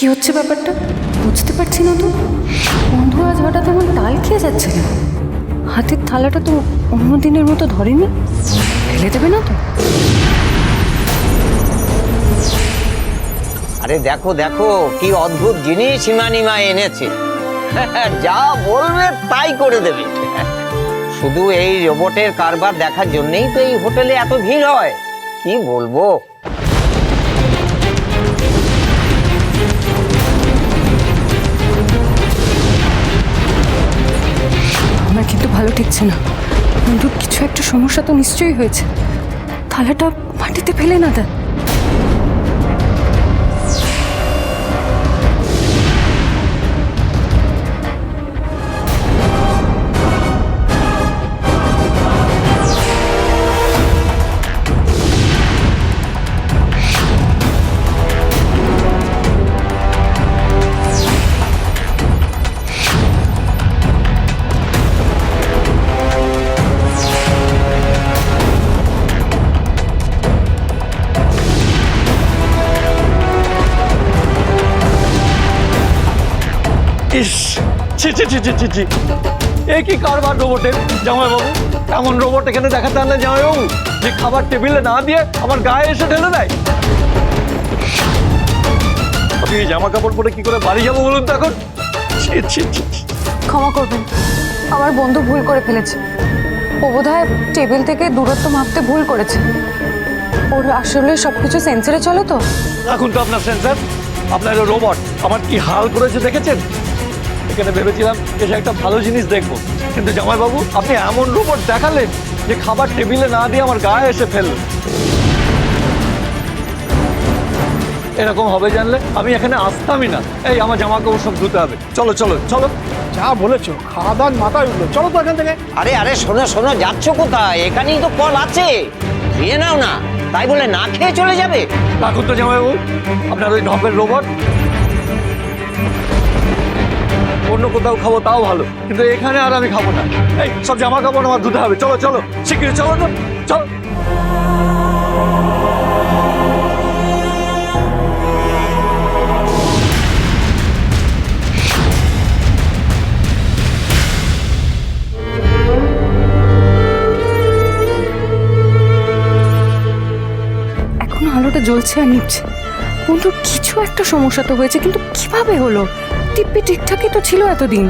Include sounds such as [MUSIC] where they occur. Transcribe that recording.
কি হচ্ছে ব্যাপারটা? বুঝতে পারছি না তো। বন্ধু, আজ হঠাৎ এমন তাল খেয়ে যাচ্ছে কেন? হাতের থালাটা তো অন্য দিনের মতো ধরেনি। ফেলে দেবে না তো। আরে দেখো দেখো, কি অদ্ভুত জিনিস সীমানিমা এনেছে। [LAUGHS] যা বলবে তাই করে দেবে। [LAUGHS] শুধু এই রোবটের কারবার দেখার জন্যই তো এই হোটেলে এত ভিড় হয়। কি বলব? ভালো ঠেকছে না। বন্ধুর কিছু একটা সমস্যা তো নিশ্চয়ই হয়েছে। থালাটা মাটিতে ফেলে না দেয় ইস ছি ছি ছি ছি ছি ছি। এ কি কারবার রোবটের জামাইবাবু এমন রোবট এখানে দেখাতে আনলে জামাইবাবু যে খাবার টেবিলে না দিয়ে আমার গায়ে এসে ঢেলে দেয়? এই জামা কাপড় পরে কি করে বাড়ি যাব বলুন তো এখন? ছি ছি ছি ছি। ক্ষমা করবেন আমার বন্ধু ভুল করে ফেলেছে। ও বোধহয় টেবিল থেকে দূরত্ব মাপতে ভুল করেছে। ওর আসলে সবকিছু সেন্সারে চলে তো? এখন তো আপনার সেন্সার আপনার রোবট আমার কি হাল করেছে দেখেছেন? এখানে ভেবেছিলাম এসে একটা ভালো জিনিস দেখব। কিন্তু জামাইবাবু আপনি এমন রোবট দেখালেন যে খাবার টেবিলে না দিয়ে আমার গায়ে এসে ফেলল। এরকম হবে জানলে আমি এখানে আসতামই না। এই আমার জামা কাপড় সব ধুতে হবে। চলো চলো চলো। যা বলেছ খাওয়া দাওয়ার মাথায় উঠল। চলো তো এখান থেকে। আরে আরে শোনো শোনো যাচ্ছ কোথায়? এখানেই তো কল আছে। খেয়ে নাও না। তাই বলে না খেয়ে চলে যাবে? রাখুন তো জামাইবাবু আপনার ওই ঢপের রোবট। অন্য কোথাও খাব, তাও ভালো। কিন্তু এখানে আর আমি খাব না। এই, সব জামা কাপড় আমার ধুতে হবে। চলো চলো। শিগগিরি চলো তো। চলো। আলোটা জ্বলছে আর নিচ্ছে বন্ধুর কিছু একটা সমস্যা তো হয়েছে, কিন্তু কীভাবে হলো? টিপ্পি ঠিকঠাকই তো ছিল এতদিন।